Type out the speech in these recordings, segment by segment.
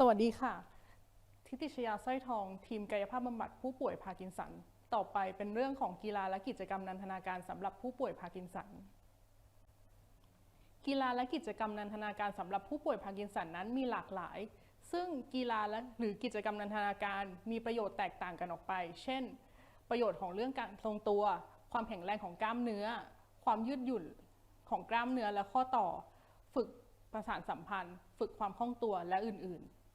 สวัสดีค่ะ ทิติชยาสร้อยทอง ทีมกายภาพบำบัดผู้ป่วยพาร์กินสัน ต่อไปเป็นเรื่องของกีฬาและกิจกรรมนันทนาการสำหรับผู้ป่วยพาร์กินสัน กีฬาและกิจกรรมนันทนาการสำหรับผู้ป่วยพาร์กินสันนั้นมีหลากหลาย ซึ่งกีฬาและหรือกิจกรรมนันทนาการมีประโยชน์แตกต่างกันออกไป เช่น ประโยชน์ของเรื่องการทรงตัว ความแข็งแรงของกล้ามเนื้อ ความยืดหยุ่นของกล้ามเนื้อและข้อต่อ ฝึกประสานสัมพันธ์ ฝึกความคล่องตัวและอื่นๆ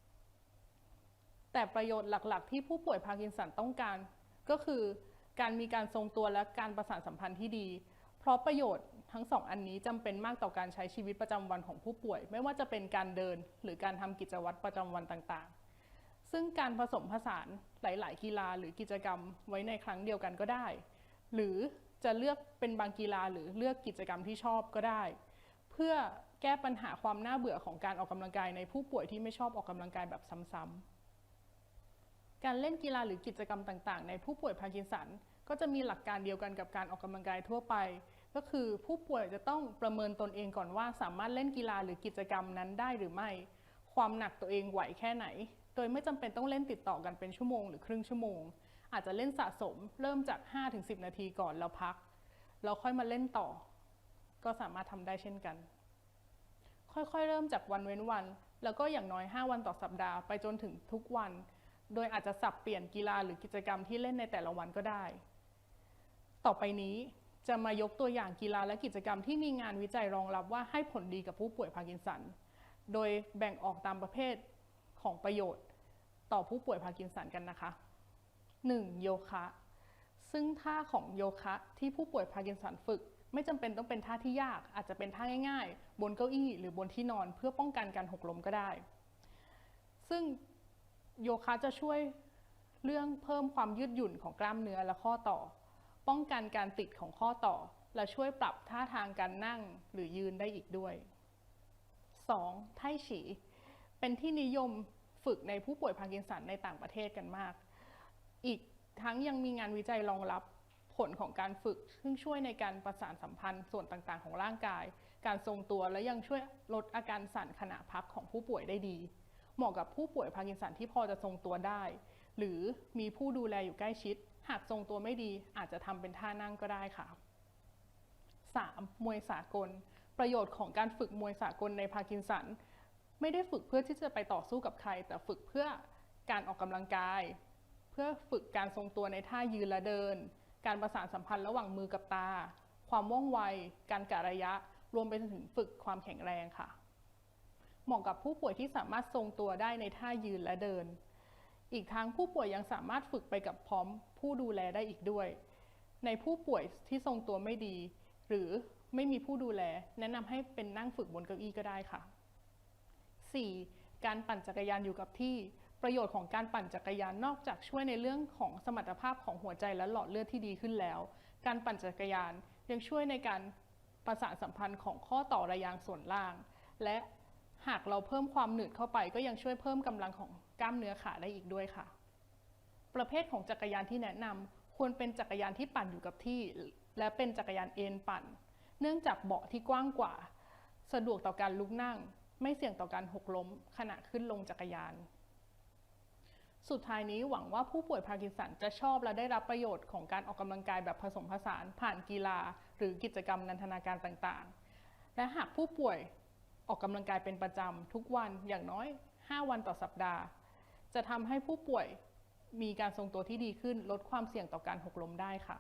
แต่ประโยชน์หลักๆ ที่ผู้ป่วยพาร์กินสันต้องการ ก็คือการมีการทรงตัวและการประสานสัมพันธ์ที่ดี เพราะประโยชน์ทั้งสองอันนี้จำเป็นมากต่อการใช้ชีวิตประจำวันของผู้ป่วย ไม่ว่าจะเป็นการเดิน หรือการทำกิจวัตรประจำวันต่างๆ ซึ่งการผสมผสานหลาย ๆ กีฬาหรือกิจกรรมไว้ในครั้งเดียวกันก็ได้ หรือจะเลือกเป็นบางกีฬาหรือเลือกกิจกรรมที่ชอบก็ได้ เพื่อแก้ปัญหาความน่าเบื่อของการออกกำลังกายในผู้ป่วยที่ไม่ชอบออกกำลังกายแบบซ้ำๆ การเล่นกีฬาหรือกิจกรรมต่างๆ ในผู้ป่วยพาร์กินสันก็จะมีหลักการเดียวกันกับการออกกำลังกายทั่วไป ก็คือผู้ป่วยจะต้องประเมินตนเองก่อนว่า สามารถเล่นกีฬาหรือกิจกรรมนั้นได้หรือไม่ ความหนักตัวเองไหวแค่ไหน โดยไม่จำเป็นต้องเล่นติดต่อกันเป็นชั่วโมงหรือครึ่งชั่วโมง อาจจะเล่นสะสมเริ่มจาก 5-10 นาทีก่อนแล้วพักแล้วค่อยมาเล่นต่อ ก็สามารถทำได้เช่นกัน ค่อยๆ เริ่มจากวันเว้นวัน แล้วก็อย่างน้อย 5 วันต่อสัปดาห์ไปจนถึงทุกวัน โดยอาจจะสับเปลี่ยนกีฬาหรือกิจกรรมที่เล่นในแต่ละวันก็ได้ ต่อไปนี้จะมายกตัวอย่างกีฬาและกิจกรรมที่มีงานวิจัยรองรับว่าให้ผลดีกับผู้ป่วยพาร์กินสัน โดยแบ่งออกตามประเภทของประโยชน์ต่อผู้ป่วยพาร์กินสันกันนะคะ 1. โยคะ ซึ่งท่าของโยคะที่ผู้ป่วยพาร์กินสันฝึก ไม่จำเป็นต้องเป็นท่าที่ยาก อาจจะเป็นท่าง่าย ๆ บนเก้าอี้ หรือบนที่นอนเพื่อป้องกันการหกล้มก็ได้ ซึ่ง โยคะจะช่วยเรื่องเพิ่มความยืดหยุ่นของกล้ามเนื้อและข้อต่อ ป้องกันการติดของข้อต่อ และช่วยปรับท่าทางการนั่งหรือยืนได้อีกด้วย 2. ไท่ฉี เป็นที่นิยมฝึกในผู้ป่วยพาร์กินสันในต่างประเทศกันมาก อีกทั้งยังมีงานวิจัยรองรับผลของการฝึก ซึ่งช่วยในการประสานสัมพันธ์ส่วนต่างๆ ของร่างกาย การทรงตัวและยังช่วยลดอาการสั่นขณะพักของผู้ป่วยได้ดี เหมาะกับผู้ป่วยพาร์กินสันที่พอจะทรงตัวได้ หรือมีผู้ดูแลอยู่ใกล้ชิด หากทรงตัวไม่ดีอาจจะทำเป็นท่านั่งก็ได้ค่ะ 3. มวยสากล ประโยชน์ของการฝึกมวยสากลในพาร์กินสัน ไม่ได้ฝึกเพื่อที่จะไปต่อสู้กับใคร แต่ฝึกเพื่อการออกกำลังกาย เพื่อฝึกการทรงตัวในท่ายืนและเดิน การประสานสัมพันธ์ระหว่างมือกับตา ความว่องไว การกะระยะ รวมไปถึงฝึกความแข็งแรงค่ะ เหมาะกับผู้ป่วยที่สามารถทรงตัวได้ในท่ายืนและเดิน อีกทั้งผู้ป่วยยังสามารถฝึกไปกับพร้อมผู้ดูแลได้อีกด้วย ในผู้ป่วยที่ทรงตัวไม่ดี หรือไม่มีผู้ดูแล แนะนำให้เป็นนั่งฝึกบนเก้าอี้ก็ได้ค่ะ 4. การปั่นจักรยานอยู่กับที่ ประโยชน์ของการปั่นจักรยานนอกจากช่วยในเรื่องของสมรรถภาพของหัวใจและหลอดเลือดที่ดีขึ้นแล้ว การปั่นจักรยานยังช่วยในการประสานสัมพันธ์ของข้อต่อระยางส่วนล่าง และ หากเราเพิ่มความหนืดเข้าไป ก็ยังช่วยเพิ่มกำลังของกล้ามเนื้อขาได้อีกด้วยค่ะ ประเภทของจักรยานที่แนะนำควรเป็นจักรยานที่ปั่นอยู่กับที่ และเป็นจักรยานเอนปั่น เนื่องจากเบาะที่กว้างกว่า สะดวกต่อการลุกนั่ง ไม่เสี่ยงต่อการหกล้ม ขณะขึ้นลงจักรยาน สุดท้ายนี้หวังว่าผู้ป่วยพาร์กินสันจะชอบและได้รับประโยชน์ของการออกกำลังกายแบบผสมผสาน ผ่านกีฬา หรือกิจกรรมนันทนาการต่างๆ และหากผู้ป่วย อกกำลังกายเป็นประจำทุกวันอย่างน้อย 5 วันต่อสัปดาห์ จะทำให้ผู้ป่วยมีการทรงตัวที่ดีขึ้น ลดความเสี่ยงต่อการหกล้มได้ค่ะ